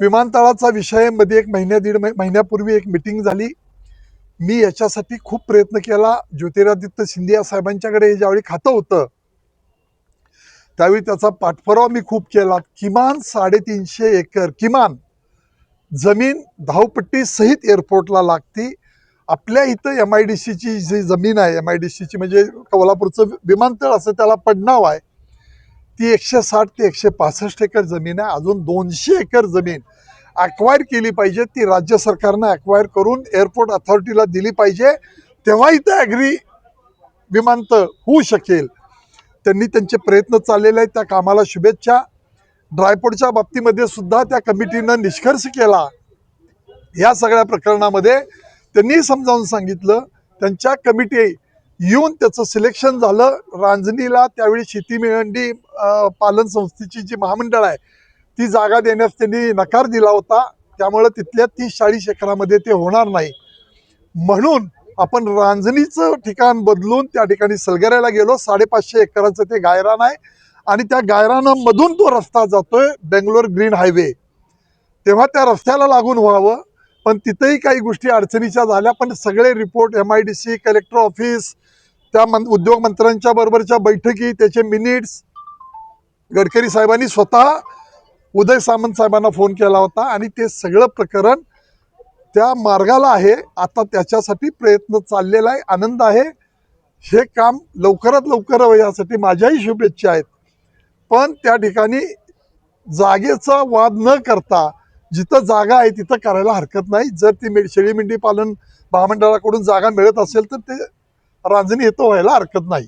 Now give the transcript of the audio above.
विमानतळाचा विषयमध्ये एक महिन्या दीड महि- महिन्यापूर्वी एक मिटिंग झाली. मी याच्यासाठी खूप प्रयत्न केला. ज्योतिरादित्य सिंधिया साहेबांच्याकडे हे ज्यावेळी खातं होतं त्यावेळी त्याचा पाठपुरावा मी खूप केला. किमान साडेतीनशे एकर किमान जमीन धावपट्टी सहित एअरपोर्टला लागती. आपल्या इथं एम आय डी सीची जी जमीन आहे एम आय डी सीची म्हणजे कोल्हापूरचं विमानतळ असं त्याला पडनाव आहे. ती एकशे साठ ते एकशे पासष्ट एकर जमीन आहे. अजून दोनशे एकर जमीन अक्वायर केली पाहिजे. ती राज्य सरकारनं अक्वायर करून एअरपोर्ट अथॉरिटीला दिली पाहिजे. तेव्हा इथं ॲग्री विमानतळ होऊ शकेल. त्यांनी त्यांचे प्रयत्न चाललेले आहेत. त्या कामाला शुभेच्छा. ड्रायपोर्टच्या बाबतीमध्ये सुद्धा त्या कमिटीनं निष्कर्ष केला. या सगळ्या प्रकरणामध्ये त्यांनी समजावून सांगितलं. त्यांच्या कमिटी येऊन त्याचं सिलेक्शन झालं. रांजणीला त्यावेळी शेती मेळंडी पालन संस्थेची जी महामंडळ आहे ती जागा देण्यास त्यांनी नकार दिला होता. त्यामुळं तिथल्या तीस चाळीस एकरामध्ये ते होणार नाही. म्हणून आपण रांजणीचं ठिकाण बदलून त्या ठिकाणी सलगऱ्याला गेलो. साडेपाचशे एकराचं ते गायरान आहे. आणि त्या गायरानामधून तो रस्ता जातोय बेंगलोर ग्रीन हायवे. तेव्हा त्या रस्त्याला लागून व्हावं. पण तिथेही काही गोष्टी अडचणीच्या झाल्या. पण सगळे report M I D C collector office त्या मन उद्योग मंत्र्यांच्या बरोबरच्या बैठकी त्याचे मिनिट्स गडकरी साहेबांनी स्वतः उदय सामंत साहेबांना फोन केला होता आणि ते सगळं प्रकरण त्या मार्गाला आहे. आता त्याच्यासाठी प्रयत्न चाललेला आहे. आनंद आहे. हे काम लवकरात लवकर हवं यासाठी माझ्याही शुभेच्छा आहेत. पण त्या ठिकाणी जागेचा वाद न करता जिथं जागा आहे तिथं करायला हरकत नाही. जर ती मे शेळी मेंढी पालन महामंडळाकडून जागा मिळत असेल तर ते रांजणी येतो व्हायला हरकत नाही.